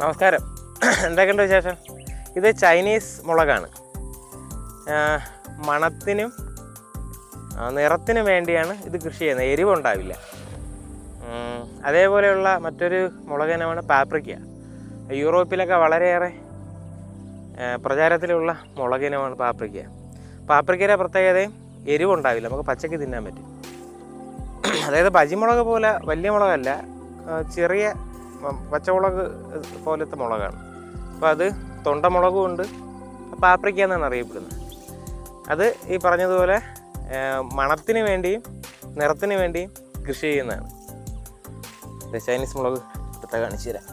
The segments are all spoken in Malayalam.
നമസ്കാരം. എന്തൊക്കെയുണ്ട് വിശേഷം? ഇത് ചൈനീസ് മുളകാണ്. മണത്തിനും നിറത്തിനും വേണ്ടിയാണ് ഇത് കൃഷി ചെയ്യുന്നത്. എരിവുണ്ടാവില്ല. അതേപോലെയുള്ള മറ്റൊരു മുളകിനമാണ് പാപ്രിക്ക. യൂറോപ്പിലൊക്കെ വളരെയേറെ പ്രചാരത്തിലുള്ള മുളകിനമാണ് പാപ്രിക്ക. പാപ്രിക്കയുടെ പ്രത്യേകതയും എരിവുണ്ടാവില്ല. നമുക്ക് പച്ചക്ക് തിന്നാൻ പറ്റും. അതായത് പജിമുളക് പോലെ വലിയ മുളകല്ല. ചെറിയ പച്ചമുളക് പോലത്തെ മുളകാണ്. അപ്പോൾ അത് തൊണ്ടമുളകും ഉണ്ട്. പാപ്രിക്ക എന്നാണ് അറിയപ്പെടുന്നത്. അത് ഈ പറഞ്ഞതുപോലെ മണത്തിന് വേണ്ടിയും നിറത്തിന് വേണ്ടിയും കൃഷി ചെയ്യുന്നതാണ്. ചൈനീസ് മുളക് എടുത്ത കാണിച്ചു തരാം.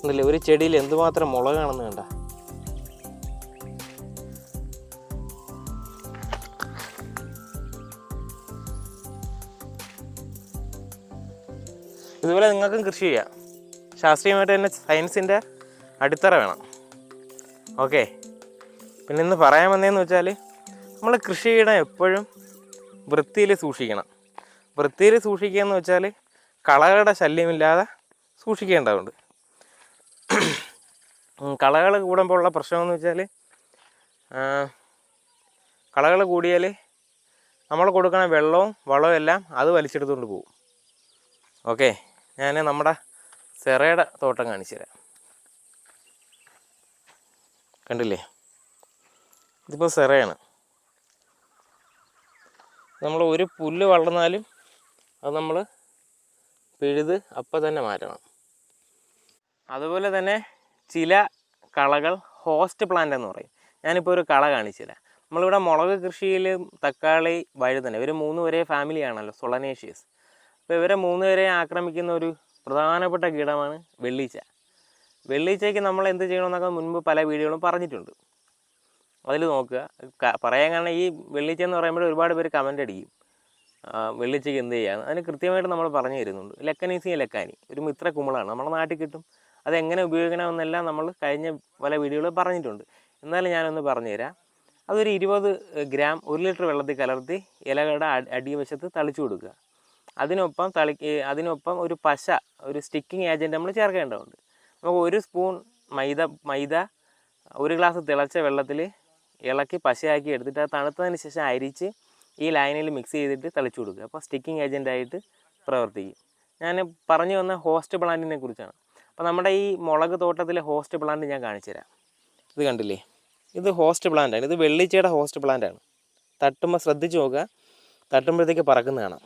ഒന്നുമില്ല ഒരു ചെടിയിൽ എന്തുമാത്രം മുളകാണെന്ന് കണ്ട? ഇതുപോലെ നിങ്ങൾക്കും കൃഷി ചെയ്യാം. ശാസ്ത്രീയമായിട്ട് തന്നെ സയൻസിന്റെ അടിത്തറ വേണം. ഓക്കെ. പിന്നെ ഇന്ന് പറയാൻ വന്നതെന്ന് വെച്ചാൽ നമ്മൾ കൃഷിയിടം എപ്പോഴും വൃത്തിയിൽ സൂക്ഷിക്കണം. വൃത്തിയിൽ സൂക്ഷിക്കുക എന്ന് വെച്ചാൽ കളകളുടെ ശല്യമില്ലാതെ സൂക്ഷിക്കേണ്ടതുണ്ട്. കളകൾ കൂടുമ്പോൾ ഉള്ള പ്രശ്നമെന്ന് വെച്ചാൽ കളകൾ കൂടിയാൽ നമ്മൾ കൊടുക്കുന്ന വെള്ളവും വളവും എല്ലാം അത് വലിച്ചെടുത്തുകൊണ്ട് പോകും. ഓക്കെ ഞാൻ നമ്മുടെ സെറയുടെ തോട്ടം കാണിച്ചു തരാം കണ്ടില്ലേ? ഇതിപ്പോൾ സെറയാണ്. നമ്മൾ ഒരു പുല്ല് വളർന്നാലും അത് നമ്മൾ പിഴുത് അപ്പം തന്നെ മാറ്റണം. അതുപോലെ തന്നെ ചില കളകൾ ഹോസ്റ്റ് പ്ലാന്റ് എന്ന് പറയും. ഞാനിപ്പോൾ ഒരു കള കാണിച്ചില്ല നമ്മളിവിടെ മുളക് കൃഷിയിൽ തക്കാളി വഴുതന ഇവർ മൂന്ന് ഒരേ ഫാമിലിയാണല്ലോ സൊളനേഷ്യസ് അപ്പോൾ ഇവരെ മൂന്ന് പേരെ ആക്രമിക്കുന്ന ഒരു പ്രധാനപ്പെട്ട കീടമാണ് വെള്ളീച്ച. വെള്ളീച്ചയ്ക്ക് നമ്മൾ എന്ത് ചെയ്യണമെന്നൊക്കെ മുൻപ് പല വീഡിയോകളും പറഞ്ഞിട്ടുണ്ട്. അതിൽ നോക്കുക. പറയാൻ കാരണം ഈ വെള്ളിച്ച എന്ന് പറയുമ്പോൾ ഒരുപാട് പേര് കമന്റ് അടിക്കും. വെള്ളിച്ചയ്ക്ക് എന്ത് ചെയ്യാന്ന്. അതിന് കൃത്യമായിട്ട് നമ്മൾ പറഞ്ഞു തരുന്നുണ്ട്. ലക്കനീസിയ ലക്കാനി ഒരു മിത്ര കുമിളാണ്. നമ്മുടെ നാട്ടിൽ കിട്ടും. അതെങ്ങനെ ഉപയോഗിക്കണമെന്നെല്ലാം നമ്മൾ കഴിഞ്ഞ പല വീഡിയോകളിൽ പറഞ്ഞിട്ടുണ്ട്. എന്നാലും ഞാനൊന്ന് പറഞ്ഞുതരാം. അതൊരു ഇരുപത് ഗ്രാം ഒരു ലിറ്റർ വെള്ളത്തിൽ കലർത്തി ഇലകളുടെ അടി- അടിവശത്ത് തളിച്ചു കൊടുക്കുക. അതിനൊപ്പം തളി അതിനൊപ്പം ഒരു പശ ഒരു സ്റ്റിക്കിംഗ് ഏജന്റ് നമ്മൾ ചേർക്കേണ്ടതുണ്ട്. നമുക്ക് ഒരു സ്പൂൺ മൈദ മൈദ ഒരു ഗ്ലാസ് തിളച്ച വെള്ളത്തിൽ ഇളക്കി പശയാക്കി എടുത്തിട്ട് അത് തണുത്തതിന് ശേഷം അരിച്ച് ഈ ലൈനിൽ മിക്സ് ചെയ്തിട്ട് തളിച്ചു കൊടുക്കുക. അപ്പോൾ സ്റ്റിക്കിംഗ് ഏജന്റായിട്ട് പ്രവർത്തിക്കും. ഞാൻ പറഞ്ഞു വന്ന ഹോസ്റ്റ് പ്ലാന്റിനെ കുറിച്ചാണ്. അപ്പോൾ നമ്മുടെ ഈ മുളക് തോട്ടത്തിലെ ഹോസ്റ്റ് പ്ലാന്റ് ഞാൻ കാണിച്ചു തരാം. ഇത് കണ്ടില്ലേ? ഇത് ഹോസ്റ്റ് പ്ലാന്റാണ് ഇത് വെള്ളിച്ചയുടെ ഹോസ്റ്റ് പ്ലാന്റാണ് തട്ടുമ്പോൾ ശ്രദ്ധിച്ച് നോക്കുക. തട്ടുമ്പോഴത്തേക്ക് പറക്കുന്ന കാണാം.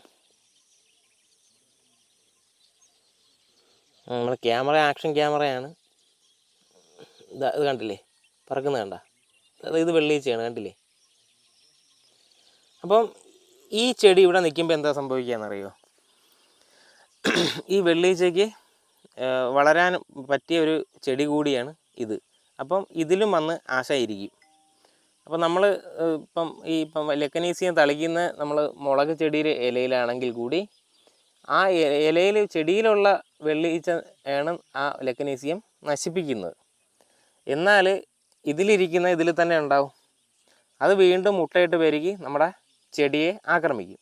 നമ്മുടെ ക്യാമറ ആക്ഷൻ ക്യാമറയാണ് ഇത് കണ്ടില്ലേ? പറക്കുന്ന കണ്ട? ഇത് വെള്ളീച്ചയാണ് കണ്ടില്ലേ? അപ്പം ഈ ചെടി ഇവിടെ നിൽക്കുമ്പോൾ എന്താ സംഭവിക്കുകയെന്നറിയോ ഈ വെള്ളീച്ചയ്ക്ക് വളരാൻ പറ്റിയ ഒരു ചെടി കൂടിയാണ് ഇത്. അപ്പം ഇതിലും വന്ന് ആശയിരിക്കും. അപ്പം നമ്മൾ ഇപ്പം ഈ ഇപ്പം ലെക്കനീസിയം തളിക്കുന്ന നമ്മൾ മുളക് ചെടിയുടെ ഇലയിലാണെങ്കിൽ കൂടി ആ ഇലയിൽ ചെടിയിലുള്ള വെള്ളീച്ച ആണ് ആ ലെക്കനീസിയം നശിപ്പിക്കുന്നത്. എന്നാൽ ഇതിലിരിക്കുന്ന ഇതിൽ തന്നെ ഉണ്ടാവും. അത് വീണ്ടും മുട്ടയിട്ട് പെരുകി നമ്മുടെ ചെടിയെ ആക്രമിക്കും.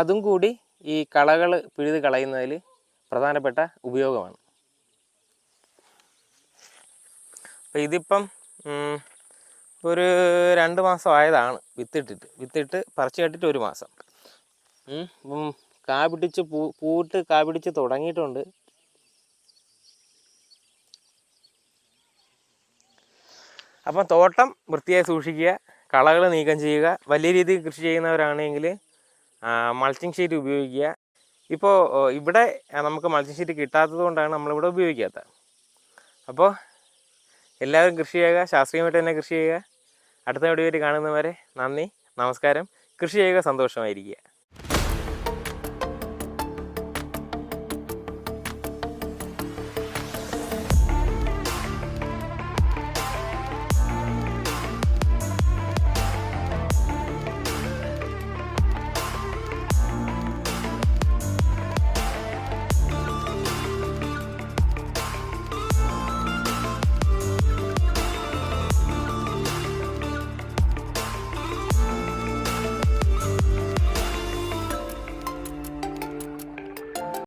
അതും കൂടി ഈ കളകൾ പിഴുത് കളയുന്നതിൽ പ്രധാനപ്പെട്ട ഉപയോഗമാണ്. അപ്പോൾ ഇതിപ്പം ഒരു രണ്ട് മാസം ആയതാണ് വിത്തിട്ടിട്ട്. വിത്തിട്ട് പറിച്ച് കെട്ടിട്ട് ഒരു മാസം. കാപിടിച്ച് പൂ പൂവിട്ട് കാ പിടിച്ച് തുടങ്ങിയിട്ടുണ്ട്. അപ്പം തോട്ടം വൃത്തിയായി സൂക്ഷിക്കുക കളകൾ നീക്കം ചെയ്യുക വലിയ രീതിയിൽ കൃഷി ചെയ്യുന്നവരാണെങ്കിൽ മൾച്ചിങ് ഷീറ്റ് ഉപയോഗിക്കുക. ഇപ്പോൾ ഇവിടെ നമുക്ക് മൾച്ചിങ് ഷീറ്റ് കിട്ടാത്തത് കൊണ്ടാണ് നമ്മളിവിടെ ഉപയോഗിക്കാത്തത്. അപ്പോൾ എല്ലാവരും കൃഷി ചെയ്യുക ശാസ്ത്രീയമായിട്ട് തന്നെ കൃഷി ചെയ്യുക. അടുത്ത വീഡിയോയിൽ കാണുന്നവരെ നന്ദി നമസ്കാരം. കൃഷി ചെയ്യുക സന്തോഷമായിരിക്കുക.